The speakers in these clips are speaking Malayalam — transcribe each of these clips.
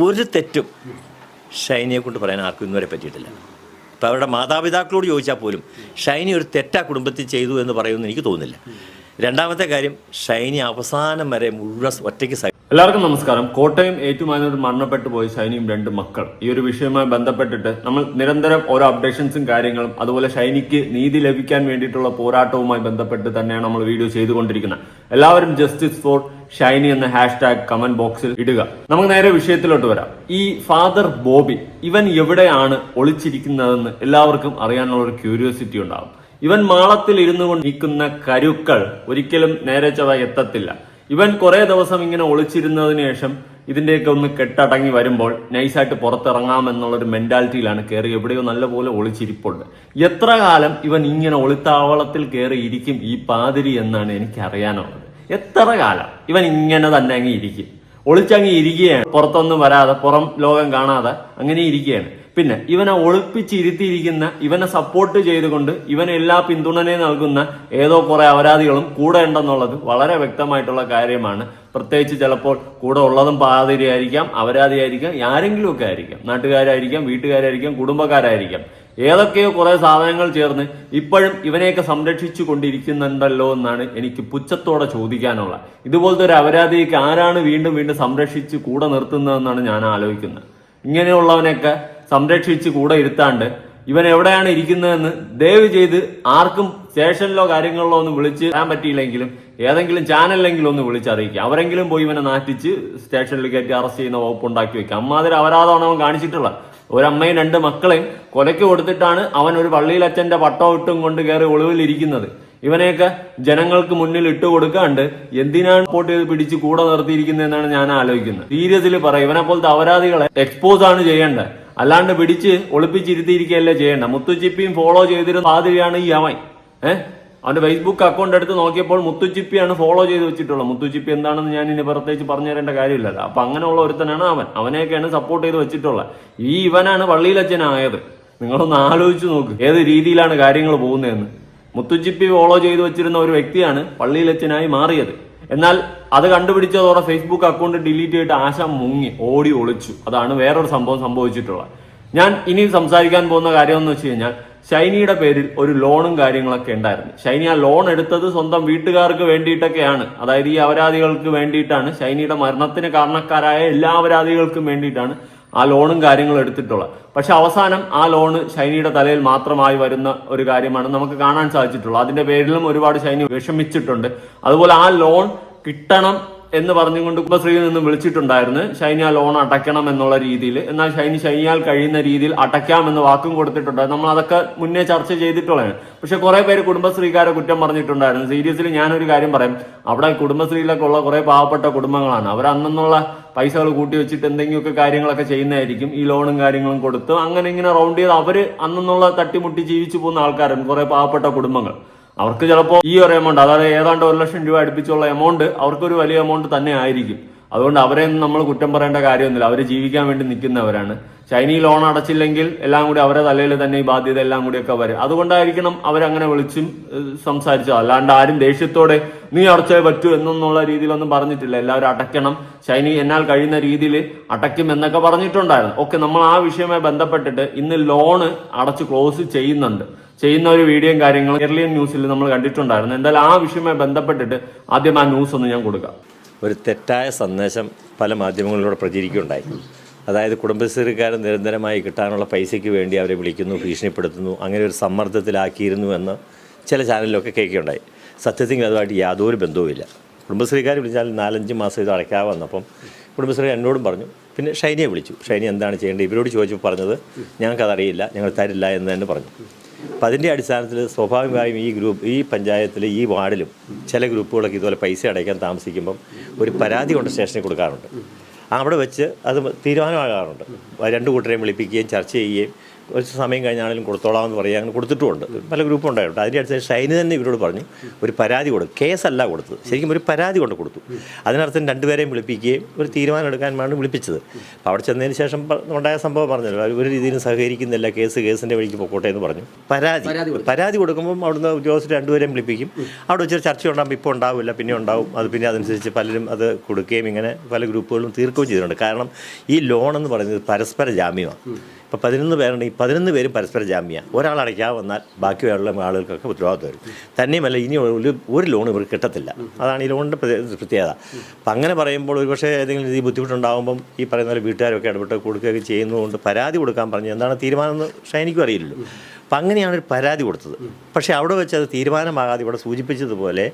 ഒരു തെറ്റും ഷൈനിയെ കൊണ്ട് പറയാൻ ആർക്കും ഇന്നുവരെ പറ്റിയിട്ടില്ല. ഇപ്പം അവരുടെ മാതാപിതാക്കളോട് ചോദിച്ചാൽ പോലും ഷൈനി ഒരു തെറ്റാ കുടുംബത്തിൽ ചെയ്തു എന്ന് പറയുമെന്ന് എനിക്ക് തോന്നുന്നില്ല. രണ്ടാമത്തെ കാര്യം ഷൈനി അവസാനം വരെ മുഴുവൻ ഒറ്റയ്ക്ക് എല്ലാവർക്കും നമസ്കാരം. കോട്ടയം ഏറ്റുമാനൂർ മരണപ്പെട്ടു പോയി ഷൈനിയും രണ്ട് മക്കൾ. ഈ ഒരു വിഷയവുമായി ബന്ധപ്പെട്ടിട്ട് നമ്മൾ നിരന്തരം ഓരോ അപ്ഡേഷൻസും കാര്യങ്ങളും അതുപോലെ ഷൈനിക്ക് നീതി ലഭിക്കാൻ വേണ്ടിയിട്ടുള്ള പോരാട്ടവുമായി ബന്ധപ്പെട്ട് തന്നെയാണ് നമ്മൾ വീഡിയോ ചെയ്തുകൊണ്ടിരിക്കുന്നത്. എല്ലാവരും ജസ്റ്റിസ് ഫോർ ഷൈനി എന്ന ഹാഷ്ടാഗ് കമന്റ് ബോക്സിൽ ഇടുക. നമുക്ക് നേരെ വിഷയത്തിലോട്ട് വരാം. ഈ ഫാദർ ബോബി ഇവൻ എവിടെയാണ് ഒളിച്ചിരിക്കുന്നതെന്ന് എല്ലാവർക്കും അറിയാനുള്ള ഒരു ക്യൂരിയോസിറ്റി ഉണ്ടാകും. ഇവൻ മാളത്തിൽ ഇരുന്നു കൊണ്ട് നിൽക്കുന്ന കരുക്കൾ ഒരിക്കലും നേരെ ചവ എത്തത്തില്ല. ഇവൻ കുറെ ദിവസം ഇങ്ങനെ ഒളിച്ചിരുന്നതിന് ശേഷം ഇതിന്റെയൊക്കെ ഒന്ന് കെട്ടടങ്ങി വരുമ്പോൾ നൈസായിട്ട് പുറത്തിറങ്ങാമെന്നുള്ളൊരു മെന്റാലിറ്റിയിലാണ് കയറി എവിടെയോ നല്ലപോലെ ഒളിച്ചിരിപ്പുണ്ട്. എത്ര കാലം ഇവൻ ഇങ്ങനെ ഒളിത്താവളത്തിൽ കയറി ഇരിക്കും ഈ പാതിരി എന്നാണ് എനിക്ക് അറിയാനുള്ളത്. എത്ര കാലം ഇവൻ ഇങ്ങനെ തന്നെ അങ്ങ് ഇരിക്കും. ഒളിച്ചങ്ങ് ഇരിക്കുകയാണ്. പുറത്തൊന്നും വരാതെ പുറം ലോകം കാണാതെ അങ്ങനെ ഇരിക്കുകയാണ്. പിന്നെ ഇവനെ ഒളിപ്പിച്ചിരുത്തിയിരിക്കുന്ന ഇവനെ സപ്പോർട്ട് ചെയ്തുകൊണ്ട് ഇവന് എല്ലാ പിന്തുണനയും നൽകുന്ന ഏതോ കുറെ അപരാധികളും കൂടെ ഉണ്ടെന്നുള്ളത് വളരെ വ്യക്തമായിട്ടുള്ള കാര്യമാണ്. പ്രത്യേകിച്ച് ചിലപ്പോൾ കൂടെ ഉള്ളതും പാതിരിയായിരിക്കാം അപരാധിയായിരിക്കാം ആരെങ്കിലുമൊക്കെ ആയിരിക്കാം. നാട്ടുകാരായിരിക്കാം വീട്ടുകാരായിരിക്കാം കുടുംബക്കാരായിരിക്കാം. ഏതൊക്കെയോ കുറെ സാധനങ്ങൾ ചേർന്ന് ഇപ്പോഴും ഇവനെയൊക്കെ സംരക്ഷിച്ചു കൊണ്ടിരിക്കുന്നുണ്ടല്ലോ എന്നാണ് എനിക്ക് പുച്ഛത്തോടെ ചോദിക്കാനുള്ള. ഇതുപോലത്തെ ഒരു അപരാധിക്ക് ആരാണ് വീണ്ടും വീണ്ടും സംരക്ഷിച്ച് കൂടെ നിർത്തുന്നതെന്നാണ് ഞാൻ ആലോചിക്കുന്നത്. ഇങ്ങനെയുള്ളവനെയൊക്കെ സംരക്ഷിച്ച് കൂടെ ഇരുത്താണ്ട് ഇവൻ എവിടെയാണ് ഇരിക്കുന്നതെന്ന് ദയവ് ചെയ്ത് ആർക്കും സ്റ്റേഷനിലോ കാര്യങ്ങളിലോ ഒന്ന് വിളിച്ച് തരാൻ പറ്റിയില്ലെങ്കിലും ഏതെങ്കിലും ചാനലിലെങ്കിലും ഒന്ന് വിളിച്ചറിയിക്കുക. അവരെങ്കിലും പോയി ഇവനെ നാട്ടിച്ച് സ്റ്റേഷനിൽ കയറ്റി അറസ്റ്റ് ചെയ്യുന്ന വകുപ്പ് ഉണ്ടാക്കി വെക്കുക. അമ്മാതിരി അപരാധമാണ് അവൻ കാണിച്ചിട്ടുള്ള ഒരമ്മയും രണ്ട് മക്കളെയും കൊലയ്ക്ക് കൊടുത്തിട്ടാണ് അവൻ ഒരു പള്ളിയിൽ അച്ഛന്റെ പട്ടോ ഇട്ടും കൊണ്ട് കയറി ഒളിവിലിരിക്കുന്നത് ഇവനെയൊക്കെ ജനങ്ങൾക്ക് മുന്നിൽ ഇട്ട് കൊടുക്കാണ്ട് എന്തിനാണ് റിപ്പോർട്ട് ചെയ്ത് പിടിച്ച് കൂടെ നിർത്തിയിരിക്കുന്നതെന്നാണ് ഞാൻ ആലോചിക്കുന്നത്. സീരിയസിൽ പറയാം. ഇവനെ പോലത്തെ അപരാധികളെ എക്സ്പോസ് ആണ് ചെയ്യേണ്ടത്. അല്ലാണ്ട് പിടിച്ച് ഒളിപ്പിച്ചിരുത്തിയിരിക്കുകയല്ലേ ചെയ്യേണ്ട മുത്തുച്ചിപ്പിയും ഫോളോ ചെയ്തിരുന്ന പാതിരിയാണ് ഈ അവൻ. ഏഹ് അവന്റെ ഫേസ്ബുക്ക് അക്കൗണ്ട് എടുത്ത് നോക്കിയപ്പോൾ മുത്തുച്ചിപ്പിയാണ് ഫോളോ ചെയ്ത് വെച്ചിട്ടുള്ളത്. മുത്തുച്ചിപ്പി എന്താണെന്ന് ഞാൻ ഇനി പ്രത്യേകിച്ച് പറഞ്ഞു തരേണ്ട കാര്യമില്ലല്ലോ അപ്പൊ അങ്ങനെയുള്ള ഒരുത്തനാണ് അവൻ. അവനെയൊക്കെയാണ് സപ്പോർട്ട് ചെയ്ത് വെച്ചിട്ടുള്ളത്. ഈ ഇവനാണ് പള്ളിയിലച്ചനായത് നിങ്ങളൊന്ന് ആലോചിച്ച് നോക്ക്. ഏത് രീതിയിലാണ് കാര്യങ്ങൾ പോകുന്നതെന്ന്. മുത്തുച്ചിപ്പി ഫോളോ ചെയ്ത് വെച്ചിരുന്ന ഒരു വ്യക്തിയാണ് പള്ളിയിലച്ഛനായി മാറിയത്. എന്നാൽ അത് കണ്ടുപിടിച്ചതോടെ ഫേസ്ബുക്ക് അക്കൗണ്ട് ഡിലീറ്റ് ചെയ്തിട്ട് ആശ മുങ്ങി ഓടി ഒളിച്ചു. അതാണ് വേറൊരു സംഭവം സംഭവിച്ചിട്ടുള്ളത്. ഞാൻ ഇനി സംസാരിക്കാൻ പോകുന്ന കാര്യം എന്ന് വെച്ച് കഴിഞ്ഞാൽ ഷൈനിയുടെ പേരിൽ ഒരു ലോണും കാര്യങ്ങളൊക്കെ ഉണ്ടായിരുന്നു. ഷൈനി ആ ലോൺ എടുത്തത് സ്വന്തം വീട്ടുകാർക്ക് വേണ്ടിയിട്ടൊക്കെയാണ്. അതായത് ഈ അപരാധികൾക്ക് വേണ്ടിയിട്ടാണ്. ഷൈനിയുടെ മരണത്തിന് കാരണക്കാരായ എല്ലാ അപരാധികൾക്കും വേണ്ടിയിട്ടാണ് ആ ലോണും കാര്യങ്ങളും എടുത്തിട്ടുള്ളത് പക്ഷെ അവസാനം ആ ലോണ് ഷൈനിയുടെ തലയിൽ മാത്രമായി വരുന്ന ഒരു കാര്യമാണ് നമുക്ക് കാണാൻ സാധിച്ചിട്ടുള്ളത്. അതിന്റെ പേരിലും ഒരുപാട് ഷൈനി വിഷമിച്ചിട്ടുണ്ട്. അതുപോലെ ആ ലോൺ കിട്ടണം എന്ന് പറഞ്ഞുകൊണ്ട് കുടുംബശ്രീയിൽ നിന്ന് വിളിച്ചിട്ടുണ്ടായിരുന്നു. ഷൈനി ആ ലോൺ അടയ്ക്കണം എന്നുള്ള രീതിയിൽ. എന്നാൽ ഷൈനി ഷൈനിയാൽ കഴിയുന്ന രീതിയിൽ അടയ്ക്കാം എന്ന് വാക്കും കൊടുത്തിട്ടുണ്ട്. നമ്മൾ അതൊക്കെ മുന്നേ ചർച്ച ചെയ്തിട്ടുള്ളതാണ്. പക്ഷെ കുറെ പേര് കുടുംബശ്രീക്കാരെ കുറ്റം പറഞ്ഞിട്ടുണ്ടായിരുന്നു. സീരിയസ്ലി ഞാനൊരു കാര്യം പറയാം. അവിടെ കുടുംബശ്രീയിലൊക്കെ ഉള്ള കുറെ പാവപ്പെട്ട കുടുംബങ്ങളാണ്. അവർ അന്നുള്ള പൈസകൾ കൂട്ടി വെച്ചിട്ട് എന്തെങ്കിലുമൊക്കെ കാര്യങ്ങളൊക്കെ ചെയ്യുന്നതായിരിക്കും. ഈ ലോണും കാര്യങ്ങളും കൊടുത്ത് അങ്ങനെ ഇങ്ങനെ റൗണ്ട് ചെയ്ത് അവർ അന്നുള്ള തട്ടിമുട്ടി ജീവിച്ചു പോകുന്ന ആൾക്കാരും കുറെ പാവപ്പെട്ട കുടുംബങ്ങൾ. അവർക്ക് ചിലപ്പോൾ ഈ ഒരു എമൗണ്ട് അതായത് ഏതാണ്ട് ഒരു ലക്ഷം രൂപ അടുപ്പിച്ചുള്ള എമൗണ്ട് അവർക്കൊരു വലിയ എമൗണ്ട് തന്നെ ആയിരിക്കും. അതുകൊണ്ട് അവരെ നമ്മൾ കുറ്റം പറയേണ്ട കാര്യമൊന്നുമില്ല. അവർ ജീവിക്കാൻ വേണ്ടി നിൽക്കുന്നവരാണ്. ചൈനീ ലോൺ അടച്ചില്ലെങ്കിൽ എല്ലാം കൂടി അവരെ തലയിൽ തന്നെ ഈ ബാധ്യത എല്ലാം കൂടിയൊക്കെ വരും. അതുകൊണ്ടായിരിക്കണം അവരങ്ങനെ വിളിച്ചും ഏഹ്, സംസാരിച്ചത്. അല്ലാണ്ട് ആരും ദേഷ്യത്തോടെ നീ അടച്ചേ പറ്റൂ എന്നുള്ള രീതിയിലൊന്നും പറഞ്ഞിട്ടില്ല. എല്ലാവരും അടയ്ക്കണം. ചൈനി എന്നാൽ കഴിയുന്ന രീതിയിൽ അടയ്ക്കും എന്നൊക്കെ പറഞ്ഞിട്ടുണ്ടായിരുന്നു. ഓക്കെ നമ്മൾ ആ വിഷയവുമായി ബന്ധപ്പെട്ടിട്ട് ഇന്ന് ലോണ് അടച്ച് ക്ലോസ് ചെയ്യുന്നുണ്ട്. ചെയ്യുന്ന ഒരു വീഡിയോയും കാര്യങ്ങളും കേരളീയൻ ന്യൂസിൽ നമ്മൾ കണ്ടിട്ടുണ്ടായിരുന്നു. എന്തായാലും ആ വിഷയവുമായി ബന്ധപ്പെട്ടിട്ട് ആദ്യം ആ ന്യൂസ് ഒന്ന് ഞാൻ കൊടുക്കാം. ഒരു തെറ്റായ സന്ദേശം പല മാധ്യമങ്ങളിലൂടെ പ്രചരിക്കുകയുണ്ടായി. അതായത് കുടുംബശ്രീക്കാർ നിരന്തരമായി കിട്ടാനുള്ള പൈസയ്ക്ക് വേണ്ടി അവരെ വിളിക്കുന്നു ഭീഷണിപ്പെടുത്തുന്നു അങ്ങനെ ഒരു സമ്മർദ്ദത്തിലാക്കിയിരുന്നു എന്ന് ചില ചാനലിലൊക്കെ കേൾക്കുകയുണ്ടായി. സത്യത്തിൽ അതുമായിട്ട് യാതൊരു ബന്ധവുമില്ല കുടുംബശ്രീക്കാർ വിളിച്ചാൽ നാലഞ്ച് മാസം ഇത് അടയ്ക്കാവുന്നപ്പം കുടുംബശ്രീ എന്നോടും പറഞ്ഞു. പിന്നെ ഷൈനിയെ വിളിച്ചു. ഷൈനി എന്താണ് ചെയ്യേണ്ടത്? ഇവരോട് ചോദിച്ചപ്പോൾ പറഞ്ഞത് ഞങ്ങൾക്കതറിയില്ല ഞങ്ങൾ തരില്ല എന്ന് തന്നെ പറഞ്ഞു. അപ്പം അതിന്റെ അടിസ്ഥാനത്തിൽ സ്വാഭാവികമായും ഈ ഗ്രൂപ്പ് ഈ പഞ്ചായത്തിൽ ഈ വാർഡിലും ചില ഗ്രൂപ്പുകളൊക്കെ ഇതുപോലെ പൈസ അടയ്ക്കാൻ താമസിക്കുമ്പം ഒരു പരാതി കൊണ്ട് സ്റ്റേഷനിൽ കൊടുക്കാറുണ്ട് അവിടെ വെച്ച് അത് തീരുമാനമാകാറുണ്ട്. രണ്ട് കൂട്ടരെയും വിളിപ്പിക്കുകയും ചർച്ച ചെയ്യുകയും കുറച്ച് സമയം കഴിഞ്ഞാണെങ്കിലും കൊടുത്തോളാം എന്ന് പറയുക അങ്ങനെ കൊടുത്തിട്ടുമുണ്ട്. പല ഗ്രൂപ്പും ഉണ്ടായിട്ടുണ്ട്. അതിന്റെ അടുത്ത് ഷൈനി തന്നെ ഇവരോട് പറഞ്ഞു ഒരു പരാതി കൊടുക്കും കേസല്ല കൊടുത്തത്. ശരിക്കും ഒരു പരാതി കൊണ്ട് കൊടുത്തു. അതിനർത്ഥം രണ്ടുപേരെയും വിളിപ്പിക്കുകയും ഒരു തീരുമാനം എടുക്കാൻ വേണ്ടി വിളിപ്പിച്ചത്. അപ്പോൾ അവിടെ ചെന്നതിന് ശേഷം ഉണ്ടായ സംഭവം പറഞ്ഞല്ലോ ഒരു രീതിയിലും സഹകരിക്കുന്നില്ല കേസ് കേസിന്റെ വഴിക്ക് പൊക്കോട്ടെ എന്ന് പറഞ്ഞു. പരാതി. പരാതി കൊടുക്കുമ്പോൾ അവിടുന്ന് ഉദ്യോഗസ്ഥർ രണ്ടുപേരെയും വിളിപ്പിക്കും. അവിടെ വെച്ചൊരു ചർച്ച ഉണ്ടാകുമ്പോൾ ഇപ്പോൾ ഉണ്ടാവില്ല പിന്നെ ഉണ്ടാവും അത് പിന്നെ അതനുസരിച്ച് പലരും അത് കൊടുക്കുകയും ഇങ്ങനെ പല ഗ്രൂപ്പുകളും തീർക്കുകയും ചെയ്തിട്ടുണ്ട്. കാരണം ഈ ലോൺ എന്ന് പറയുന്നത് പരസ്പര ജാമ്യമാണ്. ഇപ്പോൾ പതിനൊന്ന് പേരുണ്ടെങ്കിൽ പതിനൊന്ന് പേരും പരസ്പര ജാമ്യ ഒരാൾ അടയ്ക്കാതെ വന്നാൽ ബാക്കിയുള്ള ആളുകൾക്കൊക്കെ ഉത്തരവാദിത്വം വരും. തന്നെയുമല്ല ഇനി ഒരു ലോൺ ഇവർക്ക് കിട്ടത്തില്ല. അതാണ് ഈ ലോണിന്റെ പ്രത്യേകത. അപ്പം അങ്ങനെ പറയുമ്പോൾ ഒരുപക്ഷെ ഏതെങ്കിലും രീതി ബുദ്ധിമുട്ടുണ്ടാകുമ്പം ഈ പറയുന്ന വീട്ടുകാരൊക്കെ ഇടപെട്ട് കൊടുക്കുകയൊക്കെ ചെയ്യുന്നതുകൊണ്ട് പരാതി കൊടുക്കാൻ പറഞ്ഞു എന്താണ് തീരുമാനം എന്ന് ഷൈനിക്കും അറിയില്ലല്ലോ. അപ്പം അങ്ങനെയാണ് ഒരു പരാതി കൊടുത്തത്. പക്ഷേ അവിടെ വെച്ച് അത് തീരുമാനമാകാതെ ഇവിടെ സൂചിപ്പിച്ചതുപോലെ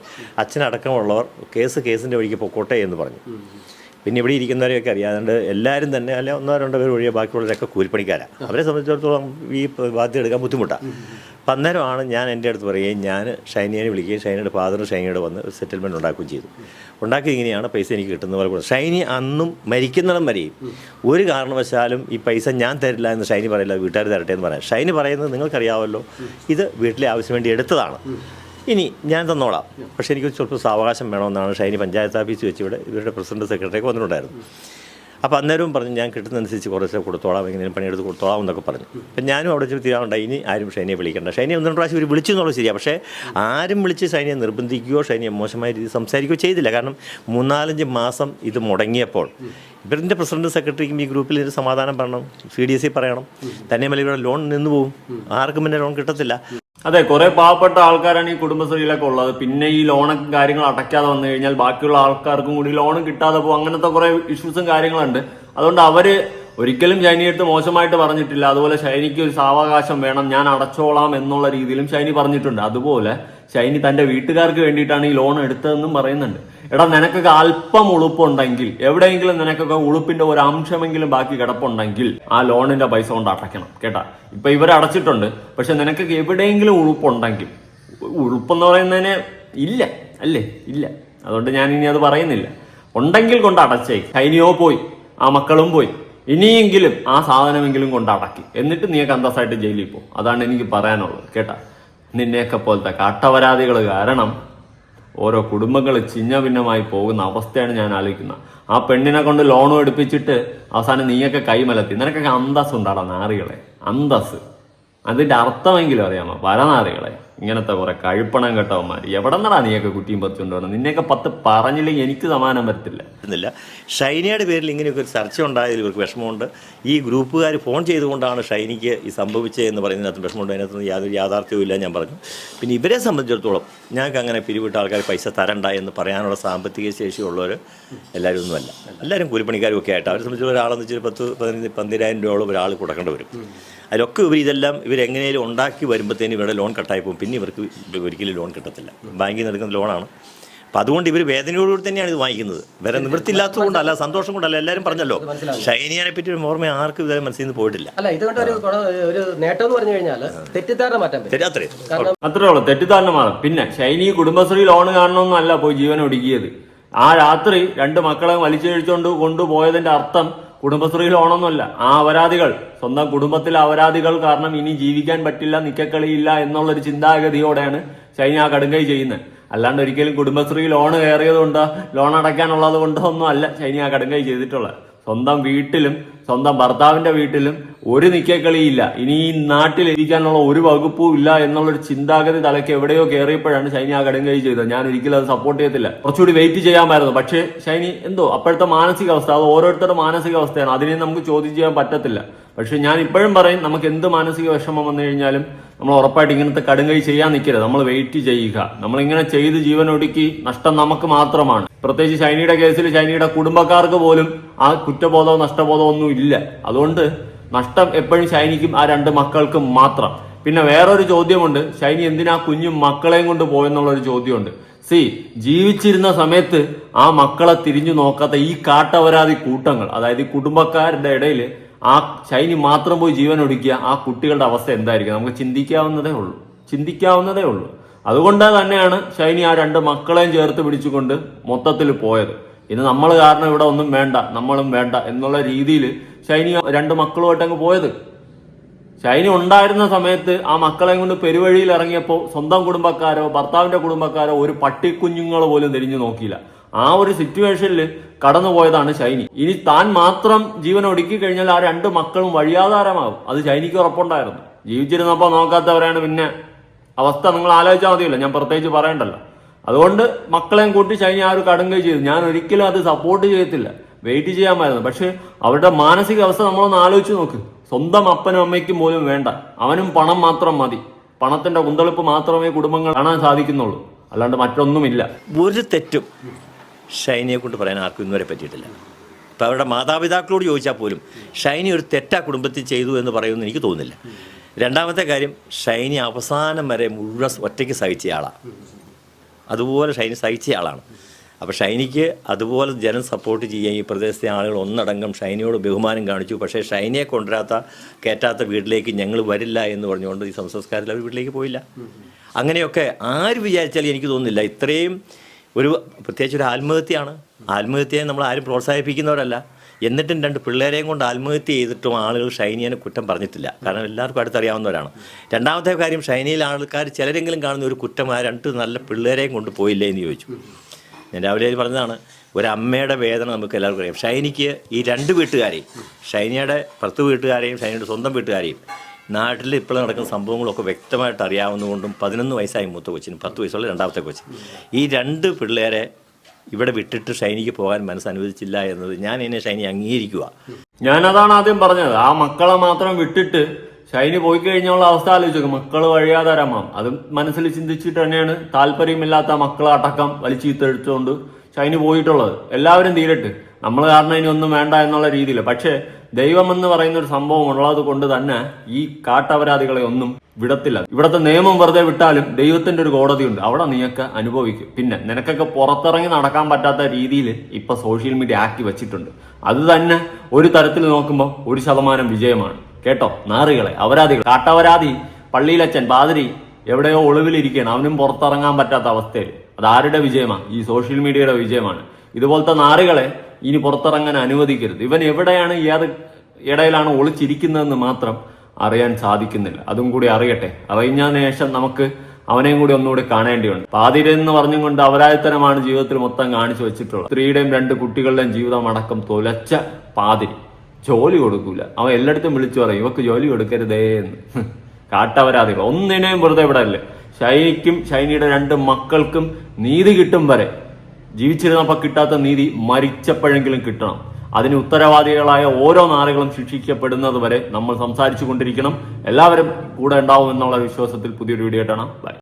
അച്ഛനടക്കമുള്ളവർ കേസ് കേസിന്റെ വഴിക്ക് പൊക്കോട്ടെ എന്ന് പറഞ്ഞു. പിന്നെ ഇവിടെ ഇരിക്കുന്നവരെയൊക്കെ അറിയാം. അതുകൊണ്ട് എല്ലാവരും തന്നെ അല്ലെ ഒന്നോ രണ്ടോ പേര് ഒഴികെ ബാക്കിയുള്ളവരൊക്കെ കൂലിപ്പണിക്കാരാണ് അവരെ സംബന്ധിച്ചിടത്തോളം ഈ ബാധ്യത എടുക്കാൻ ബുദ്ധിമുട്ടാണ് അപ്പം അന്നേരമാണ് ഞാൻ എന്റെ അടുത്ത് പറയുകയും ഞാൻ ഷൈനിയെ വിളിക്കുകയും ഷൈനിയുടെ ഫാദറും ഷൈനിയോട് വന്ന് സെറ്റിൽമെന്റ് ഉണ്ടാക്കുകയും ചെയ്തു. ഉണ്ടാക്കി ഇങ്ങനെയാണ് പൈസ എനിക്ക് കിട്ടുന്ന പോലെ കൂടെ. ഷൈനി അന്നും മരിക്കുന്നിടം വരെയും ഒരു കാരണവശാലും ഈ പൈസ ഞാൻ തരില്ല എന്ന് ഷൈനി പറയില്ല വീട്ടുകാർ തരട്ടെ എന്ന് പറയാം. ഷൈനി പറയുന്നത് നിങ്ങൾക്കറിയാമല്ലോ ഇത് വീട്ടിലെ ആവശ്യം വേണ്ടി എടുത്തതാണ്. ഇനി ഞാൻ തന്നോളാം. പക്ഷേ എനിക്ക് സ്വല്പം സാവകാശം വേണമെന്നാണ് ഷൈനി പഞ്ചായത്ത് ഓഫീസ് വെച്ച് ഇവിടെ ഇവരുടെ പ്രസിഡന്റ് സെക്രട്ടറിയൊക്കെ വന്നിട്ടുണ്ടായിരുന്നു. അപ്പോൾ അന്നേരവും പറഞ്ഞു ഞാൻ കിട്ടുന്നതനുസരിച്ച് കുറച്ച് കൊടുത്തോളാം എങ്ങനെയും പണിയെടുത്ത് കൊടുത്തോളാം എന്നൊക്കെ പറഞ്ഞു. അപ്പം ഞാനും അവിടെ വെച്ച് തീരാറുണ്ടായി ഇനി ആരും ഷൈനിയെ വിളിക്കണ്ട. ഷൈനിയെ ഒന്ന് രണ്ട് പ്രാവശ്യം ഇവർ വിളിച്ചു എന്നുള്ളത് ശരിയാണ് പക്ഷേ ആരും വിളിച്ച് ഷൈനിയെ നിർബന്ധിക്കുകയോ ഷൈനിയെ മോശമായ രീതിയിൽ സംസാരിക്കുകയോ ചെയ്തില്ല. കാരണം മൂന്നാലഞ്ച് മാസം ഇത് മുടങ്ങിയപ്പോൾ ഇവരിന്റെ പ്രസിഡന്റ് സെക്രട്ടറിക്കും ഈ ഗ്രൂപ്പിൽ ഇതിന് സമാധാനം പറയണം. സി ഡി എസ് സി പറയണം. തന്നെയുമല്ല ഇവിടെ ലോൺ നിന്ന് പോവും ആർക്കും പിന്നെ ലോൺ കിട്ടത്തില്ല. അതെ കുറെ പാവപ്പെട്ട ആൾക്കാരാണ് ഈ കുടുംബശ്രീയിലൊക്കെ ഉള്ളത്. പിന്നെ ഈ ലോണൊക്കെ കാര്യങ്ങൾ അടയ്ക്കാതെ വന്നു കഴിഞ്ഞാൽ ബാക്കിയുള്ള ആൾക്കാർക്കും കൂടി ലോണും കിട്ടാതെ പോകും. അങ്ങനത്തെ കുറെ ഇഷ്യൂസും കാര്യങ്ങളുണ്ട്. അതുകൊണ്ട് അവർ ഒരിക്കലും ഷൈനിയടുത്ത് മോശമായിട്ട് പറഞ്ഞിട്ടില്ല. അതുപോലെ ഷൈനിക്ക് ഒരു സാവകാശം വേണം ഞാൻ അടച്ചോളാം എന്നുള്ള രീതിയിലും ഷൈനി പറഞ്ഞിട്ടുണ്ട്. അതുപോലെ ഷൈനി തന്റെ വീട്ടുകാർക്ക് വേണ്ടിയിട്ടാണ് ഈ ലോൺ എടുത്തതെന്നും പറയുന്നുണ്ട്. എടാ നിനക്കൊക്കെ അല്പം ഉളുപ്പുണ്ടെങ്കിൽ എവിടെയെങ്കിലും നിനക്കൊക്കെ ഉളുപ്പിന്റെ ഒരു അംശമെങ്കിലും ബാക്കി കിടപ്പുണ്ടെങ്കിൽ ആ ലോണിന്റെ പൈസ കൊണ്ട് അടയ്ക്കണം കേട്ടാ? ഇപ്പൊ ഇവർ അടച്ചിട്ടുണ്ട്. പക്ഷെ നിനക്കൊക്കെ എവിടെയെങ്കിലും ഉളുപ്പുണ്ടെങ്കിൽ ഉളുപ്പെന്ന് പറയുന്നതിന് ഇല്ല അല്ലേ? ഇല്ല. അതുകൊണ്ട് ഞാൻ ഇനി അത് പറയുന്നില്ല. ഉണ്ടെങ്കിൽ കൊണ്ട് അടച്ചേ കൈനിയോ പോയി. ആ മക്കളും പോയി. ഇനിയെങ്കിലും ആ സാധനമെങ്കിലും കൊണ്ട് അടക്കി. എന്നിട്ട് നീ കന്തസായിട്ട് ജയിലിൽ പോകും അതാണ് എനിക്ക് പറയാനുള്ളത് കേട്ടാ? നിന്നെയൊക്കെ പോലത്തെ കാട്ടപരാധികൾ കാരണം ഓരോ കുടുംബങ്ങൾ ചിഞ്ഞ ഭിന്നമായി പോകുന്ന അവസ്ഥയാണ് ഞാൻ ആലോചിക്കുന്നത്. ആ പെണ്ണിനെ കൊണ്ട് ലോണും എടുപ്പിച്ചിട്ട് അവസാനം നീയൊക്കെ കൈമലത്തി നിനക്കൊക്കെ അന്തസ് ഉണ്ടാടാ നാറികളെ. അന്തസ് അതിന്റെ അർത്ഥമെങ്കിലും അറിയാമോ? പരനാറികളെ ഇങ്ങനത്തെ കുറെ കഴിപ്പണം കേട്ടവന്മാർ എവിടെ നിന്നാ നീയൊക്കെ കുട്ടിയും പത്തുകൊണ്ട് വരണം നിന്നെയൊക്കെ പത്ത് പറഞ്ഞില്ലെങ്കിൽ എനിക്ക് സമാനം വരത്തില്ല. പറ്റുന്നില്ല ഷൈനിയുടെ പേരിൽ ഇങ്ങനെയൊക്കെ ഒരു ചർച്ച ഉണ്ടായതിൽ ഇവർക്ക് വിഷമമുണ്ട്. ഈ ഗ്രൂപ്പുകാർ ഫോൺ ചെയ്തുകൊണ്ടാണ് ഷൈനിക്ക് ഈ സംഭവിച്ചത് എന്ന് പറയുന്നതിനകത്ത് വിഷമമുണ്ട്. അതിനകത്ത് യാതൊരു യാഥാർത്ഥ്യവും ഇല്ല ഞാൻ പറഞ്ഞു. പിന്നെ ഇവരെ സംബന്ധിച്ചിടത്തോളം ഞങ്ങൾക്ക് അങ്ങനെ പിരിവിട്ട ആൾക്കാർ പൈസ തരണ്ട എന്ന് പറയാനുള്ള സാമ്പത്തിക ശേഷിയുള്ളവർ എല്ലാവരും ഒന്നുമല്ല എല്ലാവരും കൂലിപ്പണിക്കാരും ഒക്കെ ആയിട്ട് അവരെ സംബന്ധിച്ച് ഒരാളെന്ന് വെച്ചാൽ പത്ത് പതിനഞ്ച് പന്തിരായിരം രൂപയോളം ഒരാൾ കൊടുക്കേണ്ടി വരും. അതിലൊക്കെ ഇവർ ഇതെല്ലാം ഇവരെങ്ങനെയും ഉണ്ടാക്കി വരുമ്പോഴത്തേനും ഇവരുടെ ലോൺ കട്ടായി പോകും. പിന്നെ ഇവർക്ക് ഒരിക്കലും ലോൺ കിട്ടത്തില്ല. ബാങ്കിൽ നിന്ന് എടുക്കുന്ന ലോണാണ്. അപ്പം അതുകൊണ്ട് ഇവർ വേദനയോടുകൂടി തന്നെയാണ് ഇത് വാങ്ങിക്കുന്നത്. വേറെ നിവൃത്തി നിവൃത്തിയില്ലാത്തതുകൊണ്ടല്ല സന്തോഷം കൊണ്ടല്ല എല്ലാവരും പറഞ്ഞല്ലോ. ഷൈനിയാനെ പറ്റി ഒരു ഓർമ്മ ആർക്കും ഇതുവരെ മനസ്സിൽ നിന്ന് പോയിട്ടില്ല. അല്ല ഇതുകൊണ്ട് ഒരു ഒരു നേട്ടം എന്ന് പറഞ്ഞു കഴിഞ്ഞാൽ തെറ്റിദ്ധാരണ മാറ്റാൻ അത്രയും അത്രേ. ഉള്ളൂ. തെറ്റിദ്ധാരണ മാറും. പിന്നെ ഷൈനി കുടുംബശ്രീ ലോൺ കാണണമെന്നല്ല പോയി ജീവൻ ഒടുക്കിയത്. ആ രാത്രി രണ്ട് മക്കളെ വലിച്ചഴിച്ചുകൊണ്ട് കൊണ്ടുപോയതിന്റെ അർത്ഥം കുടുംബശ്രീ ലോണൊന്നുമല്ല. ആ അപരാധികൾ സ്വന്തം കുടുംബത്തിലെ അപരാധികൾ കാരണം ഇനി ജീവിക്കാൻ പറ്റില്ല നിക്കക്കളിയില്ല എന്നുള്ളൊരു ചിന്താഗതിയോടെയാണ് ചൈന കടുങ്കൈ ചെയ്യുന്നത്. അല്ലാണ്ട് ഒരിക്കലും കുടുംബശ്രീ ലോൺ കയറിയത് കൊണ്ടോ ലോൺ അടയ്ക്കാനുള്ളത് കൊണ്ടോ ഒന്നും അല്ല ചൈന കടുങ്കൈ ചെയ്തിട്ടുള്ളത്. സ്വന്തം വീട്ടിലും സ്വന്തം ഭർത്താവിന്റെ വീട്ടിലും ഒരു നിക്കക്കളിയില്ല. ഇനി ഈ നാട്ടിൽ ഇരിക്കാനുള്ള ഒരു വകുപ്പും ഇല്ല എന്നുള്ളൊരു ചിന്താഗതി തലയ്ക്ക് എവിടെയോ കയറിയപ്പോഴാണ് ഷൈനി ആ കടും ചെയ്തത്. ഞാൻ ഒരിക്കലും അത് സപ്പോർട്ട് ചെയ്യത്തില്ല. കുറച്ചുകൂടി വെയിറ്റ് ചെയ്യാമായിരുന്നു. പക്ഷേ ഷൈനി എന്തോ അപ്പോഴത്തെ മാനസികാവസ്ഥ അത് ഓരോരുത്തരുടെ മാനസികാവസ്ഥയാണ് അതിനെ നമുക്ക് ചോദ്യം ചെയ്യാൻ പറ്റത്തില്ല. പക്ഷെ ഞാൻ ഇപ്പോഴും പറയും നമുക്ക് എന്ത് മാനസിക വിഷമം വന്നു കഴിഞ്ഞാലും നമ്മൾ ഉറപ്പായിട്ട് ഇങ്ങനത്തെ കടുങ്കൈ ചെയ്യാൻ നിൽക്കരുത്. നമ്മൾ വെയിറ്റ് ചെയ്യുക. നമ്മളിങ്ങനെ ചെയ്ത് ജീവൻ ഒടുക്കി നഷ്ടം നമുക്ക് മാത്രമാണ്. പ്രത്യേകിച്ച് ഷൈനിയുടെ കേസിൽ ഷൈനിയുടെ കുടുംബക്കാർക്ക് പോലും ആ കുറ്റബോധമോ നഷ്ടബോധമോ ഒന്നും ഇല്ല. അതുകൊണ്ട് നഷ്ടം എപ്പോഴും ഷൈനിക്കും ആ രണ്ട് മക്കൾക്കും മാത്രം. പിന്നെ വേറൊരു ചോദ്യമുണ്ട്. ഷൈനി എന്തിനാ കുഞ്ഞും മക്കളെയും കൊണ്ട് പോയെന്നുള്ളൊരു ചോദ്യമുണ്ട്. സി ജീവിച്ചിരുന്ന സമയത്ത് ആ മക്കളെ തിരിഞ്ഞു നോക്കാത്ത ഈ കാട്ടവരാതി കൂട്ടങ്ങൾ അതായത് ഈ കുടുംബക്കാരുടെ ഇടയിൽ ആ ശൈനി മാത്രം പോയി ജീവൻ ഒടുക്കിയ ആ കുട്ടികളുടെ അവസ്ഥ എന്തായിരിക്കും? നമുക്ക് ചിന്തിക്കാവുന്നതേ ഉള്ളൂ. ചിന്തിക്കാവുന്നതേ ഉള്ളൂ. അതുകൊണ്ട് തന്നെയാണ് ഷൈനി ആ രണ്ട് മക്കളെയും ചേർത്ത് പിടിച്ചുകൊണ്ട് മൊത്തത്തിൽ പോയത്. ഇന്ന് നമ്മൾ കാരണം ഇവിടെ ഒന്നും വേണ്ട നമ്മളും വേണ്ട എന്നുള്ള രീതിയിൽ ഷൈനി രണ്ട് മക്കളുമായിട്ട് അങ്ങ് പോയത്. ഷൈനി ഉണ്ടായിരുന്ന സമയത്ത് ആ മക്കളെ കൊണ്ട് പെരുവഴിയിൽ ഇറങ്ങിയപ്പോൾ സ്വന്തം കുടുംബക്കാരോ ഭർത്താവിന്റെ കുടുംബക്കാരോ ഒരു പട്ടിക്കുഞ്ഞുങ്ങൾ പോലും തിരിഞ്ഞു നോക്കിയില്ല. ആ ഒരു സിറ്റുവേഷനിൽ കടന്നുപോയതാണ് ഷൈനി ഇനി താൻ മാത്രം ജീവൻ ഒടുക്കി കഴിഞ്ഞാൽ ആ രണ്ട് മക്കളും വഴിയാധാരമാകും. അത് ഷൈനിക്ക് ഉറപ്പുണ്ടായിരുന്നു. ജീവിച്ചിരുന്നപ്പോൾ നോക്കാത്തവരാണ് പിന്നെ അവസ്ഥ നിങ്ങൾ ആലോചിച്ചാൽ മതിയല്ലോ. ഞാൻ പ്രത്യേകിച്ച് പറയണ്ടല്ലോ. അതുകൊണ്ട് മക്കളെയും കൂട്ടി ഷൈനി ആ ഒരു കടുങ്കൈ ചെയ്തു. ഞാൻ ഒരിക്കലും അത് സപ്പോർട്ട് ചെയ്യത്തില്ല. വെയിറ്റ് ചെയ്യാമായിരുന്നു പക്ഷേ അവരുടെ മാനസിക അവസ്ഥ നമ്മളൊന്ന് ആലോചിച്ച് നോക്ക്. സ്വന്തം അപ്പനും അമ്മയ്ക്കും പോലും വേണ്ട. അവനും പണം മാത്രം മതി. പണത്തിന്റെ കുന്തളിപ്പ് മാത്രമേ കുടുംബങ്ങൾ കാണാൻ സാധിക്കുന്നുള്ളൂ. അല്ലാണ്ട് മറ്റൊന്നുമില്ല. ഒരു തെറ്റും. ഷൈനിയെ കൊണ്ട് പറയാൻ ആർക്കും ഇന്നുവരെ പറ്റിയിട്ടില്ല. ഇപ്പം അവരുടെ മാതാപിതാക്കളോട് ചോദിച്ചാൽ പോലും ഷൈനി ഒരു തെറ്റാ കുടുംബത്തിൽ ചെയ്തു എന്ന് പറയുമെന്ന് എനിക്ക് തോന്നുന്നില്ല. രണ്ടാമത്തെ കാര്യം ഷൈനി അവസാനം വരെ മുഴുവൻ ഒറ്റയ്ക്ക് സഹിച്ചയാളാണ് അതുപോലെ ഷൈനി സഹിച്ചയാളാണ് അപ്പോൾ ഷൈനിക്ക് അതുപോലെ ജനം സപ്പോർട്ട് ചെയ്യാൻ ഈ പ്രദേശത്തെ ആളുകൾ ഒന്നടങ്കം ഷൈനിയോട് ബഹുമാനം കാണിച്ചു. പക്ഷേ ഷൈനിയെ കൊണ്ടുവരാത്ത കയറ്റാത്ത വീട്ടിലേക്ക് ഞങ്ങൾ വരില്ല എന്ന് പറഞ്ഞുകൊണ്ട് ഈ സംസ്കാരത്തിൽ അവർ വീട്ടിലേക്ക് പോയില്ല. അങ്ങനെയൊക്കെ ആര് വിചാരിച്ചാലും എനിക്ക് തോന്നുന്നില്ല. ഇത്രയും ഒരു പ്രത്യേകിച്ച് ഒരു ആത്മഹത്യയാണ്. ആത്മഹത്യയെ നമ്മൾ ആരും പ്രോത്സാഹിപ്പിക്കുന്നവരല്ല. എന്നിട്ടും രണ്ട് പിള്ളേരെയും കൊണ്ട് ആത്മഹത്യ ചെയ്തിട്ടും ആളുകൾ ഷൈനിയെ കുറ്റം പറഞ്ഞിട്ടില്ല. കാരണം എല്ലാവർക്കും അടുത്തറിയാവുന്നവരാണ് രണ്ടാമത്തെ കാര്യം ഷൈനിയിൽ ആൾക്കാർ ചിലരെങ്കിലും കാണുന്ന ഒരു കുറ്റം ആ രണ്ട് നല്ല പിള്ളേരെയും കൊണ്ട് പോയില്ലേ എന്ന് ചോദിച്ചു. ഞാൻ രാവിലെ പറഞ്ഞതാണ്. ഒരു അമ്മയുടെ വേദന നമുക്ക് എല്ലാവർക്കും അറിയാം. ഷൈനിക്ക് ഈ രണ്ട് വീട്ടുകാരെയും ഷൈനിയുടെ പത്ത് വീട്ടുകാരെയും ഷൈനിയുടെ സ്വന്തം വീട്ടുകാരെയും നാട്ടിൽ ഇപ്പോൾ നടക്കുന്ന സംഭവങ്ങളൊക്കെ വ്യക്തമായിട്ട് അറിയാവുന്നതുകൊണ്ടും പതിനൊന്ന് വയസ്സായി മൂത്ത കൊച്ചിന് പത്ത് വയസ്സുള്ള രണ്ടാമത്തെ കൊച്ചിന് ഈ രണ്ട് പിള്ളേരെ ഇവിടെ വിട്ടിട്ട് ഷൈനിക്ക് പോകാൻ മനസ്സ് അനുവദിച്ചില്ല എന്നത് ഞാൻ എന്നെ ഷൈനി അംഗീകരിക്കുക ഞാനതാണ് ആദ്യം പറഞ്ഞത്. ആ മക്കളെ മാത്രം വിട്ടിട്ട് ഷൈനി പോയി കഴിഞ്ഞുള്ള അവസ്ഥ ആലോചിച്ചു മക്കൾ വഴിയാതാരമാം അത് മനസ്സിൽ ചിന്തിച്ചിട്ട് തന്നെയാണ് താല്പര്യമില്ലാത്ത മക്കളെ അടക്കം വലിച്ചീത്തെടുത്തുകൊണ്ട് ഷൈനി പോയിട്ടുള്ളത്. എല്ലാവരും തീരട്ട്. നമ്മൾ കാരണം ഇനി ഒന്നും വേണ്ട എന്നുള്ള രീതിയിൽ പക്ഷേ ദൈവം എന്ന് പറയുന്ന ഒരു സംഭവം ഉള്ളത് കൊണ്ട് തന്നെ ഈ കാട്ടപരാധികളെ ഒന്നും വിടത്തില്ല. ഇവിടുത്തെ നിയമം വെറുതെ വിട്ടാലും ദൈവത്തിന്റെ ഒരു കോടതിയുണ്ട്. അവിടെ നീയൊക്കെ അനുഭവിക്കും. പിന്നെ നിനക്കൊക്കെ പുറത്തിറങ്ങി നടക്കാൻ പറ്റാത്ത രീതിയിൽ ഇപ്പൊ സോഷ്യൽ മീഡിയ ആക്കി വെച്ചിട്ടുണ്ട്. അത് തന്നെ ഒരു തരത്തിൽ നോക്കുമ്പോൾ ഒരു ശതമാനം വിജയമാണ്. കേട്ടോ? നാറികളെ അപരാധികൾ കാട്ടപരാധി പള്ളിയിലച്ചൻ പാതിരി എവിടെയോ ഒളിവിലിരിക്കുകയാണ്. അവനും പുറത്തിറങ്ങാൻ പറ്റാത്ത അവസ്ഥയിൽ അത് ആരുടെ വിജയമാണ്? ഈ സോഷ്യൽ മീഡിയയുടെ വിജയമാണ്. ഇതുപോലത്തെ നാറികളെ ഇനി പുറത്തിറങ്ങാൻ അനുവദിക്കരുത്. ഇവൻ എവിടെയാണ് ഏത് ഇടയിലാണ് ഒളിച്ചിരിക്കുന്നതെന്ന് മാത്രം അറിയാൻ സാധിക്കുന്നില്ല. അതും കൂടി അറിയട്ടെ. അറിഞ്ഞതിന് ശേഷം നമുക്ക് അവനെയും കൂടി ഒന്നുകൂടി കാണേണ്ടിയുണ്ട്. പാതിരെന്ന് എന്ന് പറഞ്ഞുകൊണ്ട് അവരായത്തനമാണ് ജീവിതത്തിൽ മൊത്തം കാണിച്ചു വെച്ചിട്ടുള്ളത്. സ്ത്രീയുടെയും രണ്ട് കുട്ടികളുടെയും ജീവിതം അടക്കം തുലച്ച പാതിരി. ജോലി കൊടുക്കൂല. അവൻ എല്ലായിടത്തും വിളിച്ചു പറയും ഇവക്ക് ജോലി കൊടുക്കരുതേ എന്ന്. കാട്ടവരാധികൾ. ഒന്നിനെയും വെറുതെ അല്ലേ. ഷൈനിക്കും ഷൈനിയുടെ രണ്ട് മക്കൾക്കും നീതി കിട്ടും വരെ. ജീവിച്ചിരുന്നപ്പോൾ കിട്ടാത്ത നീതി മരിച്ചപ്പോഴെങ്കിലും കിട്ടണം. അതിന് ഉത്തരവാദികളായ ഓരോ നാളുകളും ശിക്ഷിക്കപ്പെടുന്നത് വരെ നമ്മൾ സംസാരിച്ചു കൊണ്ടിരിക്കണം. എല്ലാവരും കൂടെ ഉണ്ടാവും എന്നുള്ള വിശ്വാസത്തിൽ പുതിയൊരു വീഡിയോ ആയിട്ടാണ്. ബൈ